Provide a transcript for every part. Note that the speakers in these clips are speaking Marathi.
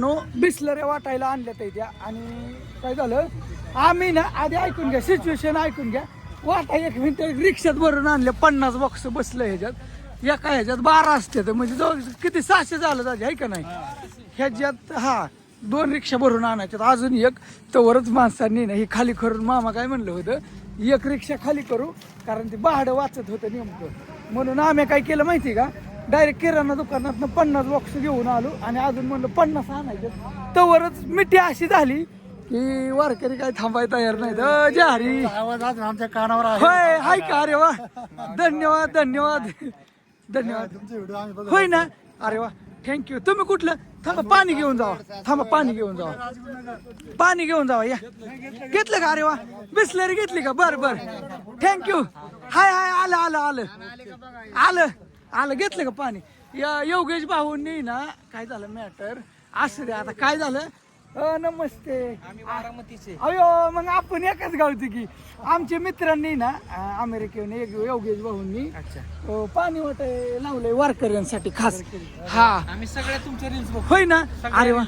नो बिसलऱ्या वाटायला आणल्या त्या. आणि काय झालं? आम्ही ना आधी ऐकून घ्या सिच्युएशन ऐकून घ्या. वाटा एक मिनिट रिक्षात भरून आणले पन्नास बॉक्स बसलं ह्याच्यात. एका ह्याच्यात बारा असते तर म्हणजे जवळ किती सहाशे झालं दादा आहे का नाही? ह्याच्यात हा दोन रिक्षा भरून आणायच्यात. अजून एक तवरच माणसांनी ना ही खाली करून मामा काय म्हणलं होतं? एक रिक्षा खाली करू कारण ते भाडं वाचत होतं नेमकं. म्हणून आम्ही काय केलं माहिती का? डायरेक्ट किराणा दुकानात पन्नास बॉक्स घेऊन आलो आणि अजून म्हणलं पन्नास आणायचं. तवरच मिठी अशी झाली की वारकरी काय थांबाय तयार आवाज आज आमच्या कानावर आहे. होय हाय का? अरे वा. धन्यवाद धन्यवाद. धन्यवाद. होय ना? अरे वा. थँक्यू तुम्ही कुठलं? थांबा पाणी घेऊन जावा. थांबा पाणी घेऊन जावा. पाणी घेऊन जावा या. घेतलं का? अरे वा. बिस्लरी घेतली का? बर बर. थँक्यू हाय हाय आलं आलं आलं. आलं. आलं घेतलं का पाणी? या योगेश भाऊंनी ना काय झालं मॅटर असं दे आता काय झालं? अ, नमस्ते. बारामतीचे. अयो मग आपण एकाच गावचे की आमच्या मित्रांनी ना अ, अमेरिकेहून एक योगेश भाऊंनी अ, पाणी वाट लावलंय वारकऱ्यांसाठी खास. हा. आम्ही सगळ्या तुमच्या रील्स बघतो. होय ना? अरे वा.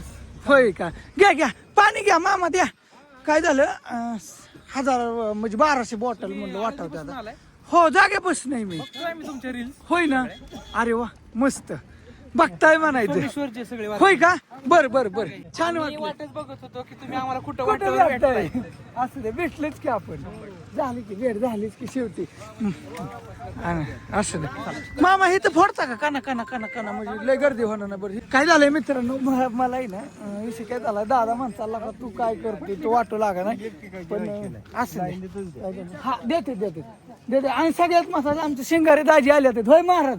होय का? घ्या घ्या. पाणी घ्या मामा द्या. काय झालं? अं, हजार अं, म्हणजे बाराशे बॉटल म्हणलं वाटवते आता हो जागेपासून नाही मी. बघतोय तुमच्या रील्स होय ना? अरे वा मस्त. बघताय म्हणायचं. सोमेश्वरचे सगळे वाट- होय का? बर बर बर. छान मी वाटलं. वाटच बघत होतो की तुम्ही आम्हाला कुठं कुठं वाटत भेटताय असं दे भेटलेच की आपण. झाली की भेट झालीच की शेवटी. आणि असं दे. मामा हे तर फोडता का? काना काना काना काना. म्हणजे लय गर्दी होणार ना बरं. काय झालंय मित्रांनो? म- मलाही ना अं, विषय काय झाला? दादा म्हणताला का तू काय करते तू वाटू लागा नाही पण अं, असं दे. हा देते देते. देते. आणि सगळ्यात महत्वाचं आमचे शिंगारे दाजी आले होते. होय महाराज?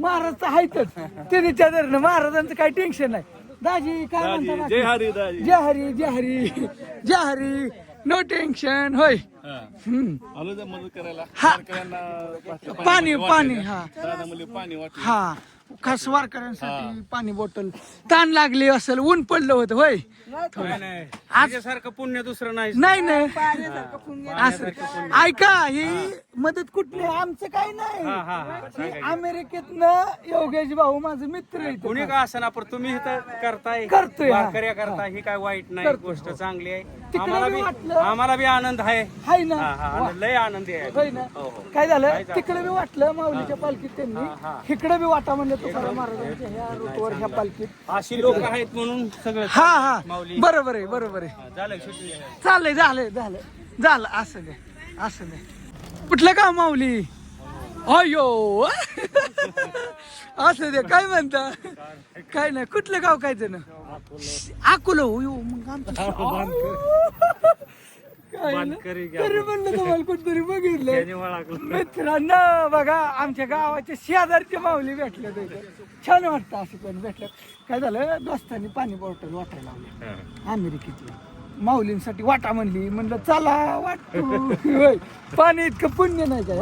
महाराज तर. आहेतच ते विचार महाराजांचं काही टेन्शन नाही. दाजी काय म्हणता जय हरी जय हरी जय हरी जय हरी. नो टेन्शन होय. हम्म. आलो जा मदत करायला. हा. शेतकऱ्यांना पाणी पाणी हा. दादा पाणी वाटलं. हा. खास वारकऱ्यांसाठी पाणी बॉटल ताण लागली असेल ऊन पडलं होतं होय. त्याच्यासारखं पुण्य दुसरं नाही. नाही नाही. असं. ऐका ही मदत कुठली आहे? आमचं काय नाही. ही अमेरिकेतनं योगेश भाऊ माझं मित्र आहे. कोणी का असं पण तुम्ही इथं करताय. करतोय, हा. वारकऱ्या करताय ही काय वाईट नाही. करतोय, गोष्ट चांगली आहे. आम्हाला बी बी वाटलं- आम्हाला बी आनंद आहे. हाय ना. हा, हा. आनंद- लय आनंदी आहे. होय ना. हो, हो. काय झालं? काय झालं? तिकडे बी वाटलं माऊलीच्या पालखीत त्यांनी. इकडे बी वाटा म्हणलं तुकाराम महाराजांच्या ह्या रूटवर ह्या पालखीत. अशी लोक आहेत म्हणून सगळं हा हा. माऊली बरोबर आहे बरोबर आहे. झालं शेवटी चाललंय झालंय झालं. झालं असं दे असं दे कुठलं का माऊली? अयो. असं दे काय म्हणता? काय नाही कुठलं गाव काय जण अकोलो हो मग आमचं तरी म्हणलं तुम्हाला कुठतरी बघितलं. मित्रांनो बघा आमच्या गावाच्या शेजारची माऊली भेटले तिथे छान वाटतं असं पण भेटलं. काय झालं? दोस्तांनी पाणी बॉटल वाटायला लावली. अमेरिकेतली. माऊलींसाठी वाटा म्हणली. म्हणलं चला वाटतो. होय. पाणी इतकं पुण्य नाही काय?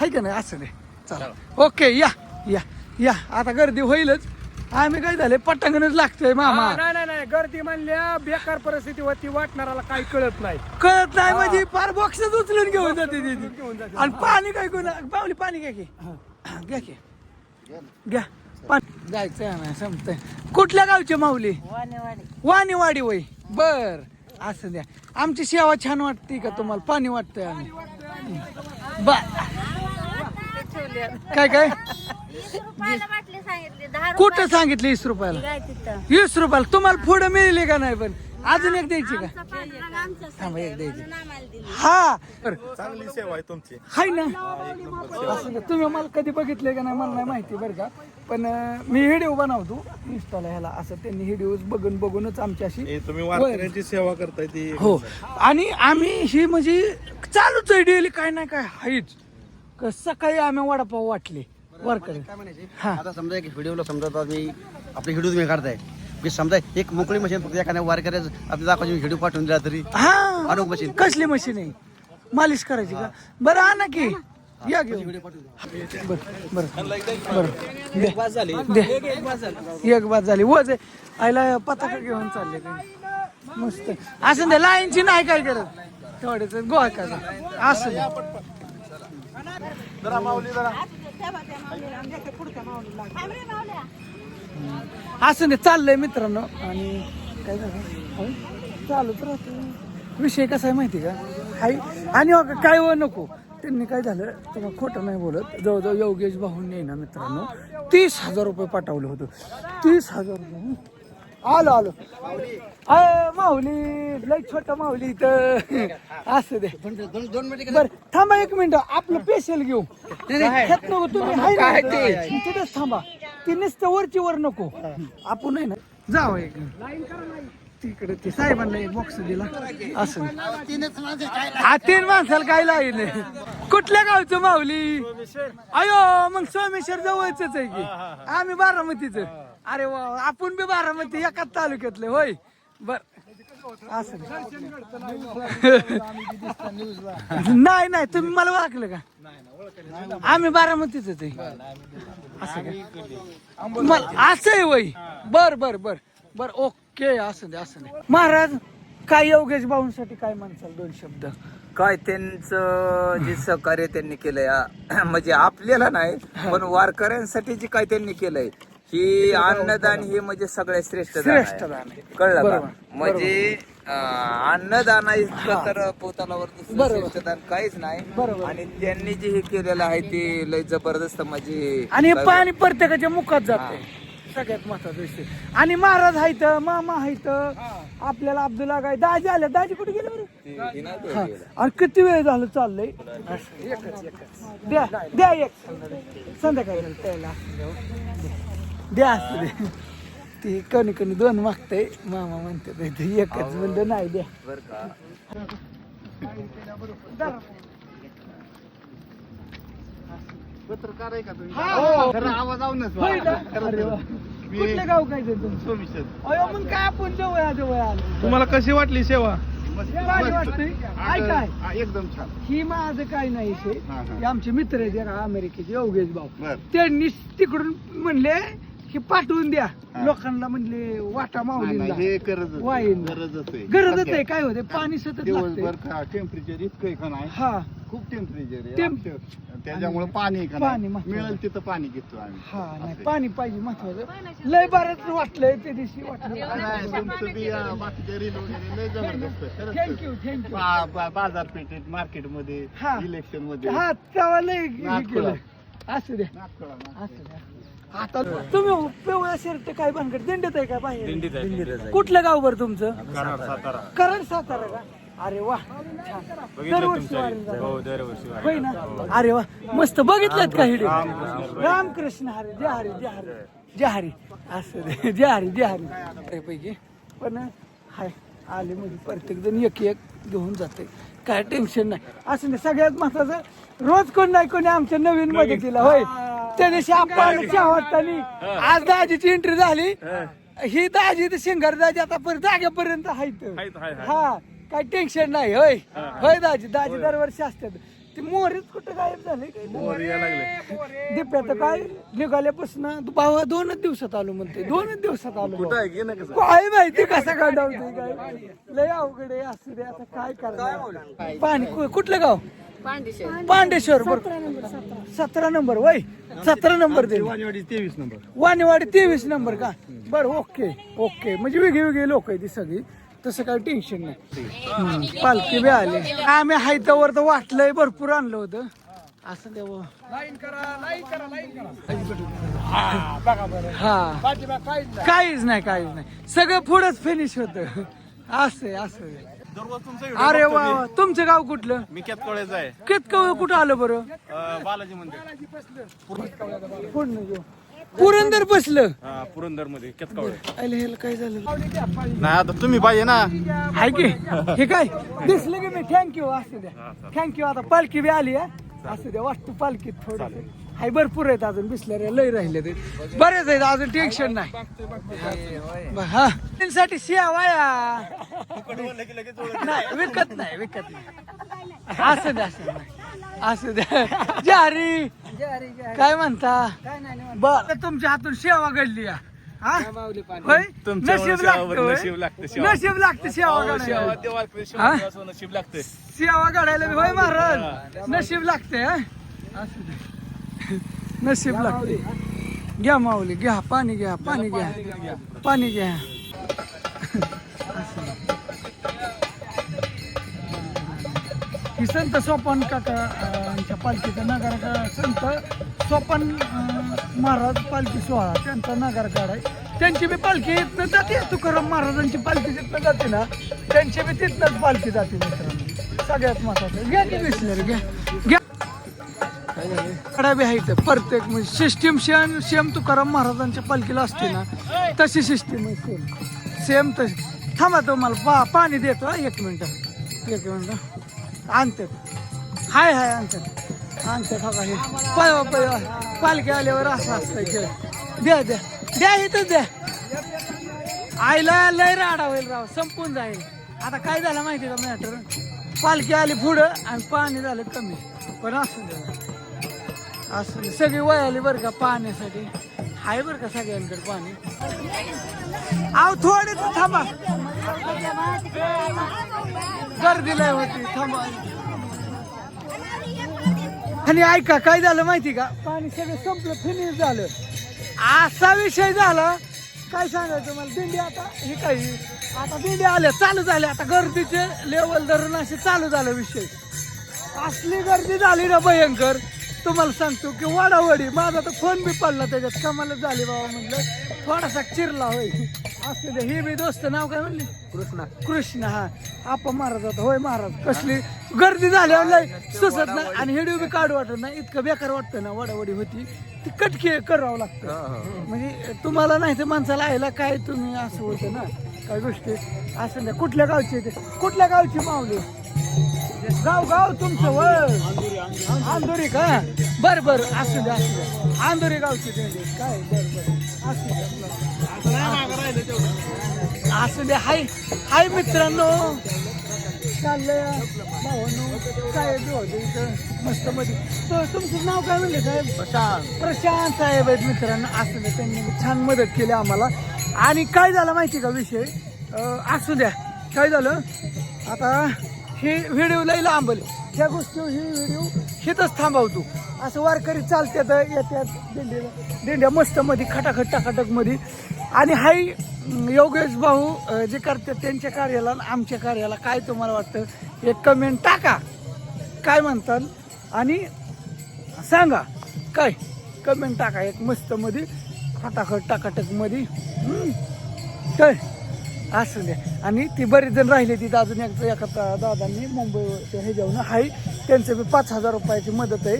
हाय का नाही? असं नाही. चला. ओके या या या. आता गर्दी होईलच. आम्ही काय झाले? पटांगणच लागतोय मामा. नाही नाही नाही. गर्दी म्हणल्या बेकार परिस्थिती होती वाटणाराला काही कळत नाही. कळत नाही म्हणजे फार बॉक्सच उचलून घेऊन जाते तिथे आणि पाणी काय कोण पावली पाणी घ्या की. घ्या की. घ्या. पाणी जायचं आहे ना संपतंय. कुठल्या गावचे माऊली? वाणीवाडी वय बर. असं द्या. आमची सेवा छान वाटते का तुम्हाला? पाणी वाटतंय आम्ही. बर. काय काय? रुपयाला बाटली सांगितली दहा कुठं सांगितलं वीस रुपयाला? तिथं. वीस रुपयाला? तुम्हाला पुढे मिळले का नाही पण? अजून एक द्यायची का? आमचा पांढरा आमचा थांबा एक द्यायची. म्हणून आम्हाला दिली. हा. बरं चांगली सेवा आहे तुमची. हाय ना? असं. तुम्ही मला कधी बघितले का नाही मला नाही माहिती बरं का. पण अं, मी व्हिडिओ बनवतो इंस्टाला ह्याला. असं त्यांनी व्हिडिओ बघून बघूनच आमच्याशी हे तुम्ही वारकऱ्यांची सेवा करताय ती. हो. आणि आम्ही ही म्हणजे चालूच आहे डेली काय नाही काय हायच. क- सकाळी आम्ही वडापाव वाटले. वरकडे हा. आता समजा एक व्हिडिओला समजा आता मी आपले व्हिडिओ तुम्ही काढताय. मी समजा एक मोकळी मशीन फक्त एखाद्या वारकऱ्याच आपल्या दाखवायची व्हिडिओ पाठवून दिला तरी. हा. मशीन. कसली मशीन आहे? मालिश करायची का? बरं आणा की. या घेऊन. बर बर बर. दे. दे. एक बात झाली. वज आहे. आईला पताका घेऊन चालले ते. मस्त. असं दे लाईनची नाही काय करत. थोडेच गोवा का असं दे. जरा माऊली जरा. असं नाही चाललंय मित्रांनो. आणि काय झालं? होय? चालूच राहतो. विषय कसा आहे माहिती का? हाय. आणि हो काय व नको. त्यांनी काय झालं तुम्हाला खोटं नाही बोलत. जवळजवळ योगेश भाऊंनी ना मित्रांनो तीस हजार रुपये पाठवलं होतं. तीस हजार रुपये आलो आलो. अय माऊली लय छोटा माऊली इथं. असं दे. दोन दोन मिनिटं बर थांबा एक मिनिट. आपलं पेशल घेऊ. घेत नको तुम्ही हाय ना? इथं. तिथेच थांबा. ती नुसतं वरची वर नको. आपण आहे ना? जाऊ एक तिकडे ते साहेबांना एक बॉक्स दिला. असं हा तीन माणसाला काय लागेल कुठल्या गावचं माऊली? अयो मग सोमेश्वर जवळच आहे की. आम्ही बारामतीच. अरे वा आपण बी बारामती एकाच तालुक्यातले होय. बर. असं. नाही नाही तुम्ही मला ओळखलं का? आम्ही बारामतीच आहे. असं का? मला- असं आहे वय बर बर बर. बर ओके असं दे असं दे. महाराज काय योगेश भाऊंसाठी काय म्हणसाल दोन शब्द? काय त्यांचं जे सहकार्य त्यांनी केलंय म्हणजे आपल्याला नाही पण वारकऱ्यांसाठी जे काय त्यांनी केलंय ही अन्नदान हे म्हणजे सगळ्यात श्रेष्ठ दान श्रेष्ठ आहे. दान आहे. कळलं का? बरोबर, म्हणजे अं, अन्नदान इतकं तर पोतालावर दुसरं बरोबर. श्रेष्ठ दान काहीच नाही. बरोबर. आणि त्यांनी जे हे केलेलं आहे ते लय जबरदस्त म्हणजे आणि हे पाणी प्रत्येकाच्या मुखात जाते. सगळ्यात महत्त्वाचा विषय. आणि महाराज आहेत मामा आहेत आपल्याला अब्दुल्ला काय दाजी आले दाजी कुठे गेले बरं? हे नाही हा. आणि किती वेळ झालं चाललंय? द्या द्या एक. संध्याकाळी. प्यायला द्या असं दे. ती कणी कणी दोन मागतय. मामा म्हणते ते एकच म्हणलं नाही द्या. पत्रकार आहे का तुम्ही? हो. आवाज. कुठलं गाव काय अयो मग काय आपण जवळ जवळ आलो? तुम्हाला कशी वाटली सेवा? हा, एकदम छान. ही माझं काय नाही शे. हा, आमचे मित्र आहेत अमेरिकेचे योगेश भाऊ. त्यांनी तिकडून म्हणले की पाठवून द्या. लोकांना म्हणले वाटा नाही, हे गरज वाईन. गरजच आहे. गरजच आहे काय होते पाणी सतत दिवसभर टेम्परेचर इतकं आहे का नाही? हा. खूप टेम्परेचर आहे. त्याच्यामुळे पाणी पाणी. मिळेल तिथं पाणी घेतो आम्ही. हा नाही. पाणी पाहिजे महत्वाचं. लय बरंच वाटलंय त्या दिवशी वाटलं तुमचं रील वगैरे लय जबरदस्त. थँक्यू थँक्यू बाजारपेठेत मार्केटमध्ये हा. इलेक्शनमध्ये. हा तेव्हा लय असू द्या. असू द्या. आता तुम्ही पिवळ्या शर्ट काय बनकर दिंडीत आहे का बाहेर? कुठलं गाव बरं तुमचं? कराड सातारा. का? अरे वा छान. दरवर्षी वारीला जाता. होय ना? अरे वा मस्त. बघितलं का हिडे? रामकृष्ण. हरे जय हरी जय हरी. जय हरी. असं दे जय हरी जय हरी. पैकी. पण हाय आले म्हणजे प्रत्येक जण एक एक घेऊन जाते काय टेन्शन नाही. असं नाही सगळ्यात महत्वाचं रोज कोण नाही कोणी आमच्या नवीन मदतीला होय. त्या दिवशी चहा वाटताना आज दाजीची एंट्री झाली. ही. दाजी तर शिंगार दाजी आता परत जागेपर्यंत आहेत. हा काय टेन्शन नाही होय. होय दाजी दाजी दरवर्षी असतात. ते मोहरीच कुठं गायब झाले दिप्या तर काय निघाल्यापासून भावा दोनच दिवसात आलो म्हणते दोनच दिवसात आलो. काय माहिती कसा काढावते काय? लय अवघड आहे असू दे आता काय करणार? पाणी कु- कुठलं गाव? पांडेश्वर. बरोबर सतरा नंबर वय. सतरा नंबर दे तेवीस नंबर. वाणीवाडी तेवीस नंबर का? बर ओके ओके. म्हणजे वेगळी वेगळी लोक आहे ती सगळी. तसं काही टेन्शन नाही. पालखी बी आले. आम्ही हायतावर तर वाटलंय भरपूर आणलं होतं. असं देव हा. काहीच नाही. काहीच नाही सगळं पुढंच फिनिश होत. असं आहे, असं आहे. दररोज तुमचं अरे वा वा. तुमचं गाव कुठलं? मी केतकवळ्याचं आहे. कुठं आलं बरं? अं, बालाजी मंदिर. घेऊ. पुरंदर बसलं. पुरंदरमध्ये ह्याला काय झालं? नाही आता तुम्ही पाहिजे ना. हाय की? हे काय? दिसलं की मी थँक्यू असू द्या. थँक्यू आता पालखी बी आली हा. असू द्या वाटतं पालखीत थोडं हाय भरपूर आहेत अजून बिसल्या लय राहिले ते बरेच आहेत अजून टेन्शन नाही. हा. साठी शिया वाया. नाही विकत नाही विकत नाही. असं द्या असं असं द्या. जारी. काय म्हणता? बर तुमच्या हातून सेवा घडली या. हा? नशीब लागतं होय? नशीब लागतं सेवा घडायला? नशीब लागते सेवा काढायला बी होय महाराज? नशीब लागते हा? नशीब लागते. घ्या माऊली घ्या. पाणी घ्या पाणी घ्या. पाणी घ्या. ही संत सोपान काका पालखीचा नगारा संत सोपान महाराज पालखी सोहळा. त्यांचा नगारा काढ आहे. त्यांची बी पालखी इथनं जाते. तुकाराम महाराजांची पालखी जिथनं जाते ना त्यांची बी तिथनंच पालखी जाते मित्रांनो. सगळ्यात महत्वाचं घ्या की बिसलरी घ्या. घ्या. कडा बी आहे इथं प्रत्येक म्हणजे सिस्टीम सेम सेम तुकाराम महाराजांच्या पालखीला असते ना तशी सिस्टीम आहे सेम सेम तशी. थांबा तुम्हाला पा पाणी देतो हा, एक मिनटं. एक मिनटं. आणतात हाय हाय आणतात आणतात हो. हे पळवा पळवा पालखी आल्यावर असं असतं खेळ द्या द्या. द्या इथं द्या. आईला लय राडा होईल राव. संपून जाईल. आता काय झालं माहिती का मॅटर पालखी आली पुढं आणि पाणी झालं कमी. पण असू दे. असू दे. सगळी वयाली बरं का पाण्यासाठी. आहे बरं का सगळ्यांकडे पाणी. आव थोडे तर थांबा. गर्दी लय होती. थांबा. आणि ऐका काय झालं माहिती का? पाणी सगळं संपलं फिनिश झालं. असा विषय झाला काय सांगायचं मला? दिंडी आता हे काही आता दिंडी आल्या चालू झाल्या. आता गर्दीचे लेवल धरून असे चालू झालं विषय. असली गर्दी झाली ना भयंकर. तुम्हाला सांगतो की वाडावडी माझा तर फोन बी पडला त्याच्यात. कमालच झाली बाबा म्हणलं. थोडासा चिरला होय. असू हे बी दोस्त नाव काय म्हणले? कृष्णा. कृष्ण हा. आपा महाराज होता. होय महाराज कसली? गर्दी झाल्यावर लय सुचत ना आणि हेडिओ बी काढू वाटत ना इतकं बेकार वाटतं ना वडावडी होती. ती कटकी करावं लागतं. म्हणजे तुम्हाला नाही तर माणसाला यायला काय तुम्ही असं होतं ना काय गोष्टी. असं नाही कुठल्या गावची कुठल्या गावची माऊली? गाव गाव तुमचं वळ आंदोरी का? बर बर असू द्या असू द्या आंदोरी गावची. काय? बर बर. असू द्या असू द्या हाय हाय मित्रांनो. चाललंय. भावांनो काय होतं इथं? मस्त मध्ये तुमचं नाव काय म्हणले साहेब? प्रशांत. प्रशांत साहेब आहेत मित्रांनो. असू द्या त्यांनी छान मदत केली आम्हाला. आणि काय झालं माहिती का विषय? असू द्या. काय झालं? आता हे व्हिडिओ लई लांबल ह्या गोष्टी ही व्हिडिओ हिथंच थांबवतो असं वारकरी चालत्यात येत्यात दिंडीला. दिंड्या मस्त मध्ये खटाखट टाकाटकमध्ये. आणि हाय योगेश भाऊ जे करतात त्यांच्या कार्याला आमच्या कार्याला काय तुम्हाला वाटतं? एक कमेंट टाका. काय म्हणतात? आणि सांगा. काय? कमेंट टाका. एक मस्त मध्ये खटाखट टाकाटकमध्ये. काय? असू द्या आणि ती बरेच जण राहिले तिथं. अजून एक एका दादांनी मुंबईवर हे जाऊन हाय. त्यांचं बी पाच हजार रुपयाची मदत आहे.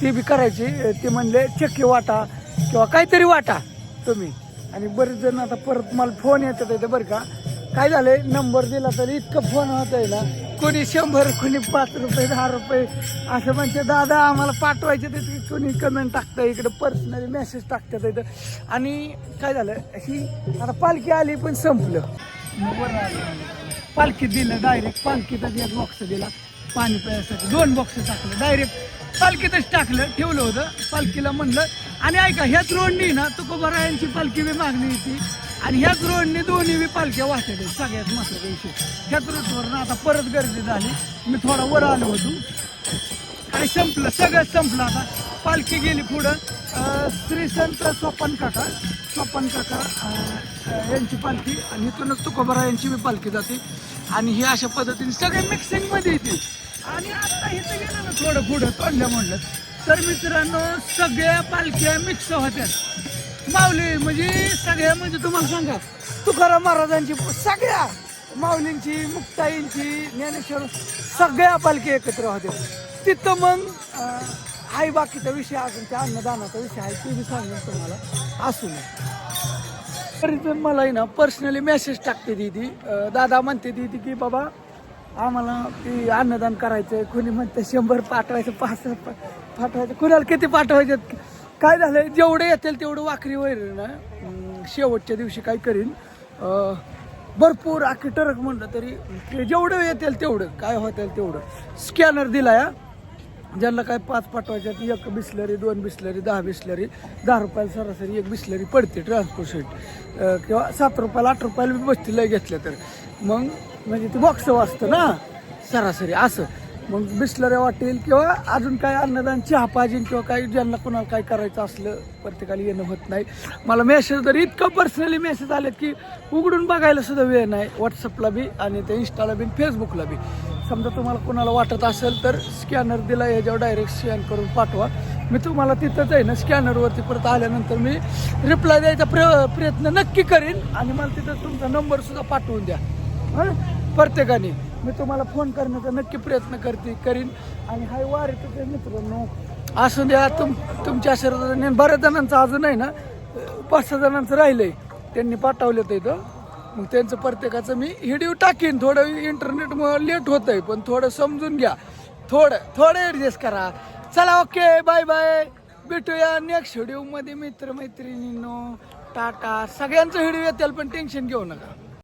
ती बी करायची. ते म्हणले चक्की वाटा किंवा काहीतरी वाटा तुम्ही. आणि बरेच जण आता परत मला फोन येतात बरं का. काय झालं नंबर दिला तरी इतकं फोन होत आहे ना. कोणी शंभर कोणी पाच रुपये दहा रुपये. असं म्हणते दादा आम्हाला पाठवायचे ते की कोणी कमेंट टाकतं इकडे? पर्सनली मेसेज टाकतात इथं. आणि काय झालं ही आता पालखी आली पण संपलं. बरं आलं. पालखी दिलं डायरेक्ट पालखीतच एक बॉक्स दिला. पाणी प्यायसाठी दोन बॉक्स टाकलं. डायरेक्ट पालखीतच टाकलं ठेवलं होतं. पालखीला म्हणलं आणि ऐका ह्याच रोडनी ना तुकोबारायांची पालखी बी मागणी होती. आणि ह्याच रोडने दोन्ही बी पालख्या वाहतात सगळ्यात महत्त्वाचा विषय ह्याच रोडवरून आता परत गर्दी झाली. मी थोडा वर आलो होतो. आणि संपलं सगळं संपलं आता. पालखी गेली पुढं. श्री संत सोपान काका सोपान काका यांची पालखी. आणि इथूनच तुकोबरा यांची बी पालखी जाते. आणि ही अशा पद्धतीने सगळे मिक्सिंगमध्ये येते. आणि आता इथं गेलं ना थोडं पुढं तोंडल्या म्हणलं तर मित्रांनो सगळ्या पालख्या मिक्स होत्या माऊली म्हणजे सगळ्या म्हणजे तुम्हाला सांगा तुकाराम महाराजांची सगळ्या माऊलींची मुक्ताईंची ज्ञानेश्वर सगळ्या पालखी एकत्र होत्या. तिथं मग आई बाकीचा विषय असून त्या अन्नदानाचा विषय आहे ते मी सांगेन तुम्हाला. असू नये. तरी तर मला आहे ना पर्सनली मेसेज टाकते दीदी. दादा म्हणते दीदी की बाबा आम्हाला ते अन्नदान करायचं कोणी म्हणतं शंभर पाठवायचं पाच पा- पाठवायचं. कुणाला किती पाठवायचे काय झालंय? जेवढे येतील तेवढं वाकरी वैर ना? शेवटच्या दिवशी काय करीन? भरपूर आखी टरक म्हणलं तरी ते जेवढं येतील तेवढं काय होतील तेवढं. स्कॅनर दिला या ज्यांना काय पाच पाठवायच्यात एक बिसलरी दोन बिसलरी दहा बिसलरी दहा रुपयाला सरासरी एक बिसलरी पडते ट्रान्सपोर्ट किंवा सात रुपयाला आठ रुपयाला बी बसतील लय घेतल्या तर. मग म्हणजे ते बॉक्स वाचतं ना? सरासरी असं. मग बिस्लऱ्या वाटेल किंवा अजून काय अन्नदान चहा पाहिजे किंवा काही ज्यांना कोणाला काय करायचं असलं प्रत्येकाला येणं होत नाही. मला मेसेज तर इतकं पर्सनली मेसेज आलेत की उघडून बघायला सुद्धा वेळ नाही. व्हॉट्सअपला बी आणि ते इंस्टाला बी फेसबुकला बी. समजा तुम्हाला कोणाला वाटत असेल तर स्कॅनर दिला याच्यावर डायरेक्ट स्कॅन करून पाठवा. मी तुम्हाला तिथंच आहे ना स्कॅनरवरती परत आल्यानंतर मी रिप्लाय द्यायचा प्र प्रयत्न नक्की करीन आणि मला तिथं तुमचा नंबरसुद्धा पाठवून द्या. हं? प्रत्येकाने. मी तुम्हाला फोन करण्याचा नक्की प्रयत्न करते करीन. आणि हाय वारे तुझे मित्रांनो असू द्या तुम तुमच्या आशीर्वादाने बऱ्याच जणांचं अजून आहे ना पाच सहा जणांचं राहिलंय. त्यांनी पाठवलं तर इथं. मग त्यांचं प्रत्येकाचं मी व्हिडिओ टाकीन. थोडं इंटरनेटमुळं लेट होत आहे पण थोडं समजून घ्या. थोडं थोडं ॲडजस्ट करा. चला ओके बाय बाय भेटूया नेक्स्ट व्हिडिओमध्ये मित्रमैत्रिणींनो. टाटा. सगळ्यांचं व्हिडिओ येतील पण टेन्शन घेऊ नका.